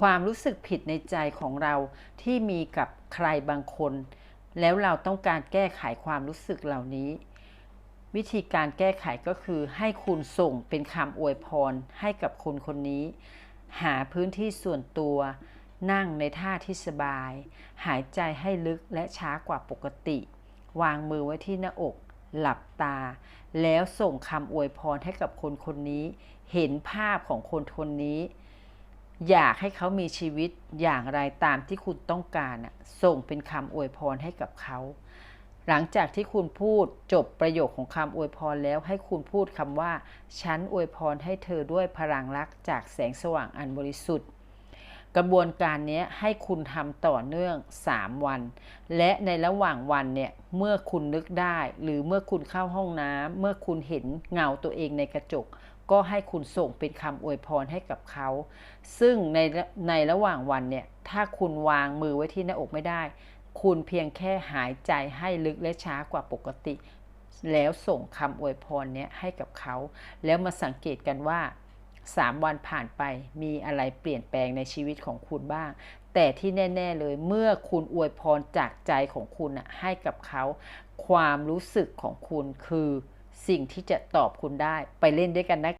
ความรู้สึกผิดในใจของเราที่มีกับใครบางคน แล้วเราต้องการแก้ไขความรู้สึกเหล่านี้ วิธีการแก้ไขก็คือให้คุณส่งเป็นคำอวยพรให้กับคนคนนี้ หาพื้นที่ส่วนตัว นั่งในท่าที่สบาย หายใจให้ลึกและช้ากว่าปกติ วางมือไว้ที่หน้าอก หลับตา แล้วส่งคำอวยพรให้กับคนคนนี้ เห็นภาพของคนคนนี้ อยากให้เขามีชีวิตอย่างไรตามที่คุณต้องการส่งเป็นคำอวยพรให้กับเขา หลังจากที่คุณพูดจบประโยคของคำอวยพรแล้วให้คุณพูดคำว่า ฉันอวยพรให้เธอด้วยพลังรักจากแสงสว่างอันบริสุทธิ์ กระบวนการนี้ให้คุณทำต่อเนื่อง 3 วัน และในระหว่างวันเนี่ยเมื่อคุณนึกได้ หรือเมื่อคุณเข้าห้องน้ำเมื่อคุณเห็นเงาตัวเองในกระจก ก็ให้คุณส่งเป็นคำอวยพรให้กับเขา ซึ่งในในระหว่างวันเนี่ยถ้าคุณวางมือไว้ที่หน้าอกไม่ได้ คุณเพียงแค่หายใจให้ลึกและช้ากว่าปกติ แล้วส่งคำอวยพรเนี้ยให้กับเขา แล้วมาสังเกตกันว่า 3 วันผ่านไป มีอะไรเปลี่ยนแปลงในชีวิตของคุณบ้าง แต่ที่แน่ ๆ เลยเมื่อคุณอวยพรจากใจของคุณน่ะให้กับเขา ความรู้สึกของคุณคือสิ่งที่จะตอบคุณได้ไปเล่นด้วยกันนะ